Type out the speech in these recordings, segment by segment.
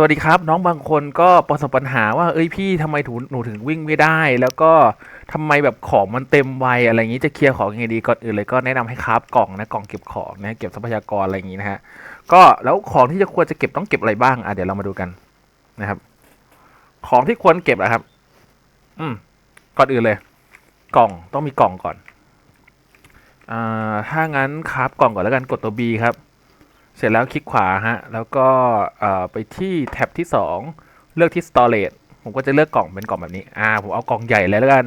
วัสดีครับ น้องบางคนก็ประสบปัญหาว่าเอ้ยพี่ทำไมถูหนูถึงวิ่งไม่ได้ แล้วก็ทำไมแบบของมันเต็มไวอะไรอย่างนี้จะเคลียร์ของยังไงดีก่อนอื่นเลยก็แนะนำให้คราฟกล่องนะกล่องเก็บของนะเก็บทรัพยากรอะไรอย่างนี้นะฮะก็แล้วของที่จะควรจะเก็บต้องเก็บอะไรบ้างอะเดี๋ยวเรามาดูกันนะครับ ของที่ควรเก็บอะครับ อืมก่อนอื่นเลย กล่องต้องมีกล่องก่อนอ่าถ้างั้นคราฟกล่องก่อนแล้วกันกดตัว B ครับ เสร็จแล้วคลิกขวาฮะ แล้วก็ไปที่แท็บที่ 2 เลือกที่ storage ผมก็จะเลือกกล่องเป็นกล่องแบบนี้ อ่า ผมเอากล่องใหญ่เลยแล้วกัน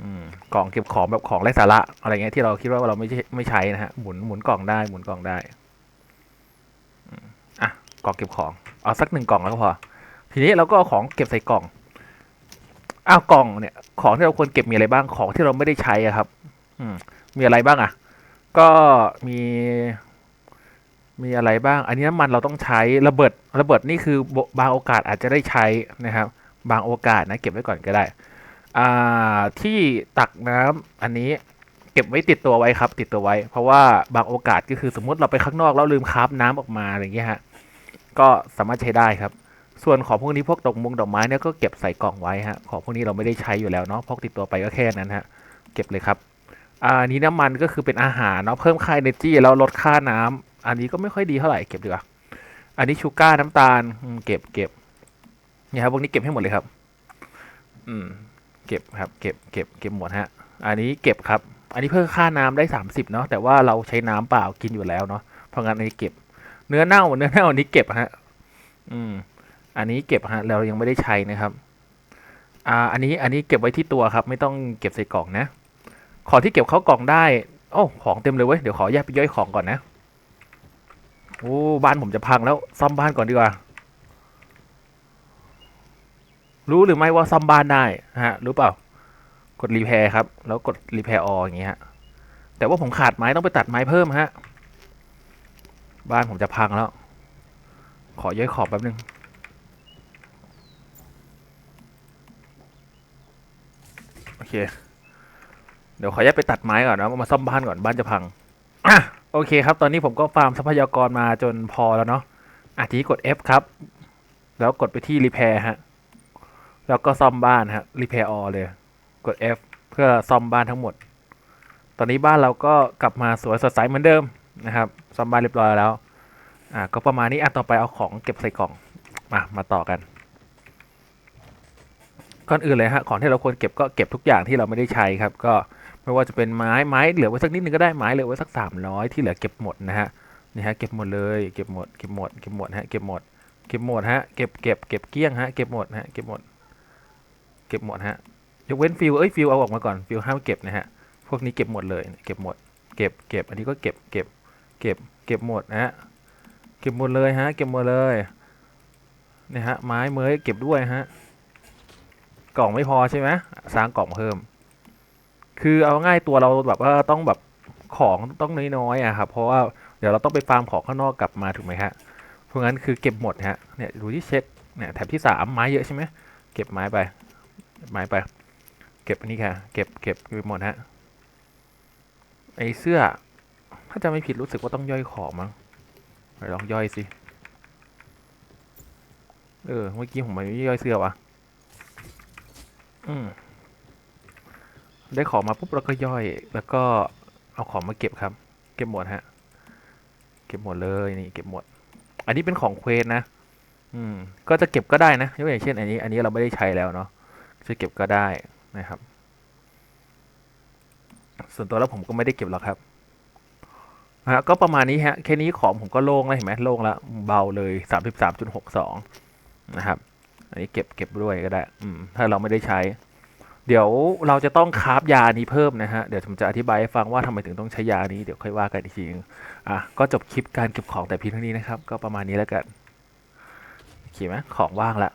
อืมกล่องเก็บของแบบของไร้สาระอะไรเงี้ยที่เราคิดว่าเราไม่ใช่ไม่ใช้นะฮะ หมุนหมุนกล่องได้ หมุนกล่องได้ อะ กล่องเก็บของ เอาสักหนึ่งกล่องแล้วก็พอ ทีนี้เราก็เอาของเก็บใส่กล่อง อ้าวกล่องเนี่ย ของที่เราควรเก็บมีอะไรบ้าง ของที่เราไม่ได้ใช้อะครับ อืม มีอะไรบ้างอะก็มี มีอะไรบ้าง อันนี้น้ำมันเราต้องใช้ระเบิดระเบิดนี่คือบางโอกาสอาจจะได้ใช้นะครับ บางโอกาสนะเก็บไว้ก่อนก็ได้อ่าที่ตักน้ำอันนี้เก็บไว้ติดตัวไว้ครับ ติดตัวไว้ เพราะว่าบางโอกาสก็คือสมมติเราไปข้างนอกแล้วลืมคาฟน้ำออกมาอะไรอย่างเงี้ยฮะก็สามารถใช้ได้ครับ ส่วนของพวกนี้พวกดอกมงดอกไม้เนี่ยก็เก็บใส่กล่องไว้ฮะของพวกนี้เราไม่ได้ใช้อยู่แล้วเนาะพกติดตัวไปก็แค่นั้นฮะเก็บเลยครับอันนี้น้ำมันก็คือเป็นอาหารเนาะเพิ่มค่า energy แล้วลดค่าน้ำ อันนี้ก็ไม่ค่อยดีเท่าไหร่เก็บดีกว่าอันนี้ชูการ์น้ำตาลเก็บเก็บเนี่ยครับพวกนี้เก็บให้หมดเลยครับ อืม เก็บครับ เก็บเก็บเก็บหมดฮะ อันนี้เก็บครับ อันนี้เพิ่มค่าน้ำได้สามสิบเนาะแต่ว่าเราใช้น้ำเปล่ากินอยู่แล้วเนาะเพราะงั้นอันนี้เก็บ เนื้อเน่าเนื้อเน่าอันนี้เก็บฮะ อืม อันนี้เก็บฮะเรายังไม่ได้ใช้นะครับอ่าอันนี้อันนี้เก็บไว้ที่ตัวครับ ไม่ต้องเก็บใส่กล่องนะ ของที่เก็บเข้ากล่องได้โอ้ของเต็มเลยเว้ยเดี๋ยวขอแยกไปย่อยของก่อนนะ โอ้บ้านผมจะพังแล้วซ่อมบ้านก่อนดีกว่า รู้หรือไม่ว่าซ่อมบ้านได้ฮะรู้เปล่ากดรีแพร์ครับ แล้วกดรีแพร์ออย่างเงี้ยฮะแต่ว่าผมขาดไม้ต้องไปตัดไม้เพิ่มฮะ บ้านผมจะพังแล้ว ขอย่อยขอบแป๊บนึงโอเค เดี๋ยวขอแยกไปตัดไม้ก่อนนะมาซ่อมบ้านก่อนบ้านจะพังอะ โอเคครับ ตอนนี้ผมก็ฟาร์มทรัพยากรมาจนพอแล้วเนาะอะทีกด F ครับ แล้วกดไปที่รีแพร์ฮะ แล้วก็ซ่อมบ้านฮะรีแพร์อเลย กด F เพื่อซ่อมบ้านทั้งหมด ตอนนี้บ้านเราก็กลับมาสวยสดใสเหมือนเดิมนะครับ ซ่อมบ้านเรียบร้อยแล้ว อะก็ประมาณนี้ อะ ต่อไปเอาของเก็บใส่กล่อง มา มาต่อกัน ก่อนอื่นเลยฮะ ของที่เราควรเก็บก็เก็บทุกอย่างที่เราไม่ได้ใช้ครับ ก็ ไม่ว่าจะเป็นไม้ไม้เหลือไว้สักนิดนึงก็ได้ไม้เหลือไว้สักสามร้อยที่เหลือเก็บหมดนะฮะนี่ฮะเก็บหมดเลยเก็บหมดเก็บหมดเก็บหมดฮะเก็บหมดเก็บหมดฮะเก็บเก็บเก็บเกลี้ยงฮะเก็บหมดฮะเก็บหมด เก็บหมดฮะยกเว้นฟิวเอ้ยฟิวเอาออกมาก่อนฟิวห้ามเก็บนะฮะพวกนี้เก็บหมดเลยเก็บหมดเก็บเก็บอันนี้ก็เก็บเก็บเก็บเก็บหมดนะฮะเก็บหมดเลยฮะเก็บหมดเลยนี่ฮะไม้เมยเก็บด้วยฮะกล่องไม่พอใช่ไหมสร้างกล่องเพิ่ม คือเอาง่ายตัวเราแบบว่าต้องแบบของต้องน้อยๆอะครับเพราะว่าเดี๋ยวเราต้องไปฟาร์มของข้างนอกกลับมาถูกไหมฮะเพราะงั้นคือเก็บหมดฮะเนี่ยดูที่เช็คเนี่ยแถบที่สามไม้เยอะใช่ไหมเก็บไม้ไปไม้ไป เก็บอันนี้ค่ะเก็บเก็บเก็บหมดฮะไอเสื้อ ถ้าจะไม่ผิดรู้สึกว่าต้องย่อยของมั้งไปลองย่อยสิเออเมื่อกี้ผมไม่ย่อยเสื้อวะอืม ได้ของมาปุ๊บเราก็ย่อย แล้วก็เอาของมาเก็บครับ เก็บหมดฮะ เก็บหมดเลยนี่เก็บหมด อันนี้เป็นของเควสนะ อืม ก็จะเก็บก็ได้นะยกอย่างเช่น อันนี้ อันนี้เราไม่ได้ใช้แล้วเนาะ จะเก็บก็ได้นะครับ ส่วนตัวแล้วผมก็ไม่ได้เก็บหรอกครับนะฮะก็ประมาณนี้ฮะ แค่นี้ของผมก็โล่งแล้วเห็นไหมโล่งแล้วเบาเลยสามสิบสามจุดหกสองนะครับ อันนี้เก็บเก็บด้วยก็ได้ อืม ถ้าเราไม่ได้ใช้ เดี๋ยวเราจะต้องคาบยานี้เพิ่มนะฮะ เดี๋ยวผมจะอธิบายให้ฟังว่าทำไมถึงต้องใช้ยานี้ เดี๋ยวค่อยว่ากันอีกทีนึงอะ ก็จบคลิปการเก็บของแต่เพียงเท่านี้นะครับ ก็ประมาณนี้แล้วกันขี่ไหมของว่างละ